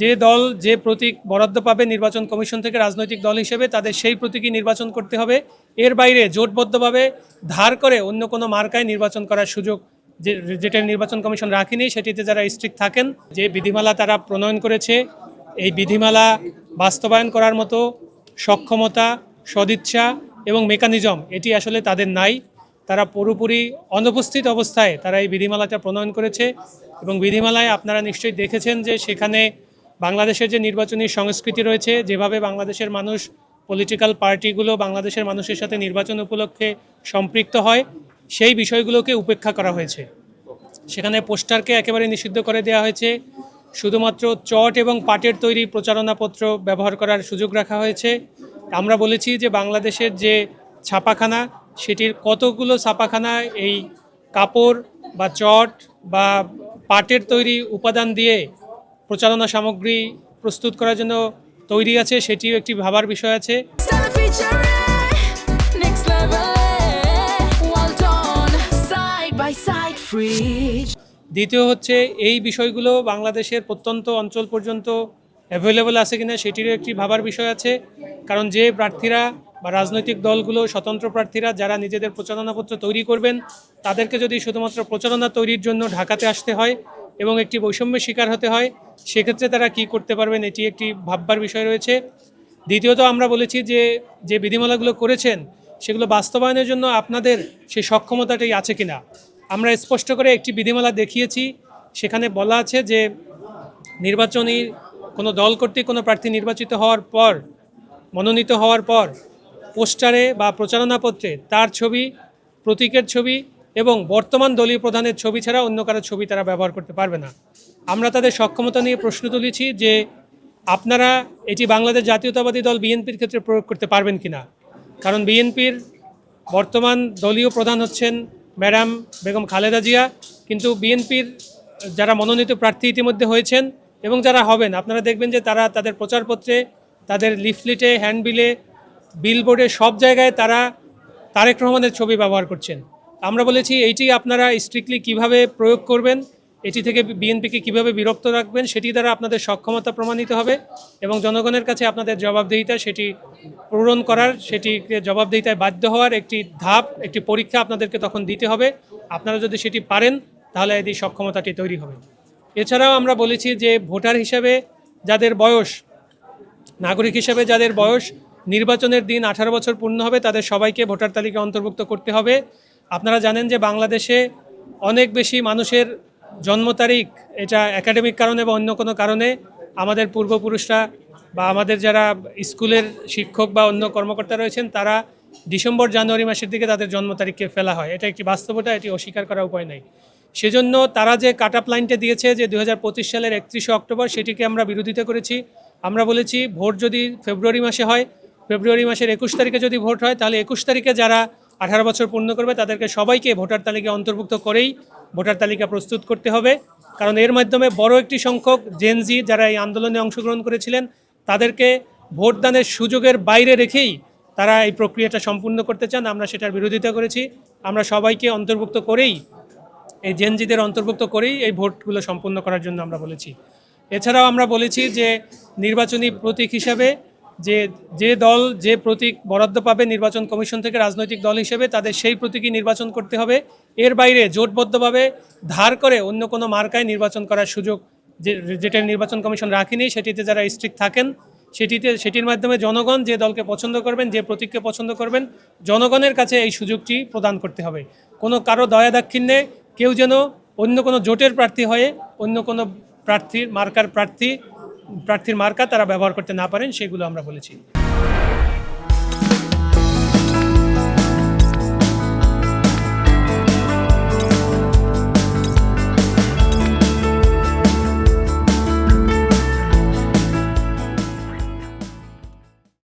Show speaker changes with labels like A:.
A: যে দল যে প্রতীক বরাদ্দ পাবে নির্বাচন কমিশন থেকে রাজনৈতিক দল হিসেবে, তাদের সেই প্রতীকই নির্বাচন করতে হবে। এর বাইরে জোটবদ্ধভাবে ধার করে অন্য কোনো মার্কায় নির্বাচন করার সুযোগ যে, যেটা নির্বাচন কমিশন রাখেনি, সেটিতে যারা স্ট্রিক্ট থাকেন, যে বিধিমালা তারা প্রণয়ন করেছে, এই বিধিমালা বাস্তবায়ন করার মতো সক্ষমতা, সদিচ্ছা এবং মেকানিজম এটি আসলে তাদের নাই। তারা পুরোপুরি অনুপস্থিত অবস্থায় তারা এই বিধিমালাটা প্রণয়ন করেছে এবং বিধিমালায় আপনারা নিশ্চয়ই দেখেছেন যে সেখানে বাংলাদেশের যে নির্বাচনী সংস্কৃতি রয়েছে, যেভাবে বাংলাদেশের মানুষ পলিটিক্যাল পার্টিগুলো বাংলাদেশের মানুষের সাথে নির্বাচন উপলক্ষে সম্পৃক্ত হয়, সেই বিষয়গুলোকে উপেক্ষা করা হয়েছে। সেখানে পোস্টারকে একেবারে নিষিদ্ধ করে দেওয়া হয়েছে। শুধুমাত্র চট এবং পাটের তৈরি প্রচারণাপত্র ব্যবহার করার সুযোগ রাখা হয়েছে। আমরা বলেছি যে বাংলাদেশের যে ছাপাখানা, সেটির কতগুলো ছাপাখানা এই কাপড় বা চট বা পাটের তৈরি উপাদান দিয়ে প্রচারণা সামগ্রী প্রস্তুত করার জন্য তৈরি আছে সেটিও একটি ভাবার বিষয় আছে. দ্বিতীয় হচ্ছে এই বিষয়গুলো বাংলাদেশের প্রত্যন্ত অঞ্চল পর্যন্ত অ্যাভেলেবল আছে কিনা সেটিরও একটি ভাবার বিষয় আছে কারণ যে প্রার্থীরা বা রাজনৈতিক দলগুলো স্বতন্ত্র প্রার্থীরা যারা নিজেদের প্রচারণাপত্র তৈরি করবেন তাদেরকে যদি শুধুমাত্র প্রচারণা তৈরির জন্য ঢাকাতে আসতে হয় এবং একটি বৈষম্যের শিকার হতে হয়, সেক্ষেত্রে তারা কি করতে পারবেন এটি একটি ভাববার বিষয় রয়েছে। দ্বিতীয়ত আমরা বলেছি যে যে বিধিমালাগুলো করেছেন, সেগুলো বাস্তবায়নের জন্য আপনাদের সেই সক্ষমতাটাই আছে কিনা। আমরা স্পষ্ট করে একটি বিধিমালা দেখিয়েছি, সেখানে বলা আছে যে, নির্বাচনী কোনো দল কর্তৃক কোনো প্রার্থী নির্বাচিত হওয়ার পর, মনোনীত হওয়ার পর, পোস্টারে বা প্রচারণাপত্রে তার ছবি, প্রতীকের ছবি এবং বর্তমান দলীয় প্রধানের ছবি ছাড়া অন্য কারও ছবি তারা ব্যবহার করতে পারবে না। আমরা তাদের সক্ষমতা নিয়ে প্রশ্ন তুলেছি যে আপনারা এটি বাংলাদেশ জাতীয়তাবাদী দল বিএনপির ক্ষেত্রে প্রয়োগ করতে পারবেন কিনা? কারণ বিএনপির বর্তমান দলীয় প্রধান হচ্ছেন ম্যাডাম বেগম খালেদা জিয়া, কিন্তু বিএনপির যারা মনোনীত প্রার্থী ইতিমধ্যে হয়েছেন এবং যারা হবেন, আপনারা দেখবেন যে তারা তাদের প্রচারপত্রে, তাদের লিফলেটে, হ্যান্ডবিলে, বিলবোর্ডে সব জায়গায় তারা তারেক রহমানের ছবি ব্যবহার করছেন। আমরা বলেছি এইটি আপনারা স্ট্রিক্টলি কীভাবে প্রয়োগ করবেন, এটি থেকে বিএনপিকে কীভাবে বিরক্ত রাখবেন, সেটি দ্বারা আপনাদের সক্ষমতা প্রমাণিত হবে এবং জনগণের কাছে আপনাদের জবাবদিহিতা সেটি পূরণ করার সেটিকে জবাবদিহিতায় বাধ্য হওয়ার একটি ধাপ, একটি পরীক্ষা আপনাদেরকে তখন দিতে হবে। আপনারা যদি সেটি পারেন, তাহলে এই সক্ষমতাটি তৈরি হবে। এছাড়াও আমরা বলেছি যে ভোটার হিসাবে যাদের বয়স, নাগরিক হিসাবে যাদের বয়স, নির্বাচনের দিন আঠারো বছর পূর্ণ হবে, তাদের সবাইকে ভোটার তালিকায় অন্তর্ভুক্ত করতে হবে। আপনারা জানেন যে বাংলাদেশে অনেক বেশি মানুষের জন্ম তারিখ এটা একাডেমিক কারণে বা অন্য কোনো কারণে আমাদের পূর্বপুরুষরা বা আমাদের যারা স্কুলের শিক্ষক বা অন্য কর্মকর্তা রয়েছেন, তারা ডিসেম্বর জানুয়ারি মাসের দিকে তাদের জন্ম তারিখকে ফেলা হয়। এটা একটি বাস্তবতা, এটি অস্বীকার করার উপায় নাই। সেজন্য তারা যে কাট আপ লাইনটা দিয়েছে যে দু হাজার পঁচিশ সালের একত্রিশে অক্টোবর, সেটিকে আমরা বিরোধিতা করেছি। আমরা বলেছি, ভোট যদি ফেব্রুয়ারি মাসে হয়, ফেব্রুয়ারি মাসের একুশ তারিখে যদি ভোট হয়, তাহলে একুশ তারিখে যারা আঠারো বছর পূর্ণ করবে, তাদেরকে সবাইকে ভোটার তালিকায় অন্তর্ভুক্ত করেই ভোটার তালিকা প্রস্তুত করতে হবে। কারণ এর মাধ্যমে বড় একটি সংখ্যক জেনজি যারা এই আন্দোলনে অংশগ্রহণ করেছিলেন, তাদেরকে ভোটদানের সুযোগের বাইরে রেখেই তারা এই প্রক্রিয়াটা সম্পূর্ণ করতে চান। আমরা সেটার বিরোধিতা করেছি। আমরা সবাইকে অন্তর্ভুক্ত করেই, এই জেনজিদের অন্তর্ভুক্ত করেই এই ভোটগুলো সম্পূর্ণ করার জন্য আমরা বলেছি। এছাড়াও আমরা বলেছি যে নির্বাচনী প্রতীক হিসাবে যে যে দল, যে প্রতীক বরাদ্দ পাবে নির্বাচন কমিশন থেকে রাজনৈতিক দল হিসেবে, তাদের সেই প্রতীকই নির্বাচন করতে হবে। এর বাইরে জোটবদ্ধভাবে ধার করে অন্য কোনো মার্কায় নির্বাচন করার সুযোগ যে, যেটা নির্বাচন কমিশন রাখেনি, সেটিতে যারা স্ট্রিক্ট থাকেন, সেটিতে, সেটির মাধ্যমে জনগণ যে দলকে পছন্দ করবেন, যে প্রতীককে পছন্দ করবেন, জনগণের কাছে এই সুযোগটি প্রদান করতে হবে। কোনো কারও দয়া দাক্ষিণ্যে কেউ যেন অন্য কোনো জোটের প্রার্থী হয়ে, অন্য কোনো প্রার্থীর, মার্কার প্রার্থী প্রার্থীর মার্কা তারা ব্যবহার করতে না পারেন সেগুলো আমরা বলেছি।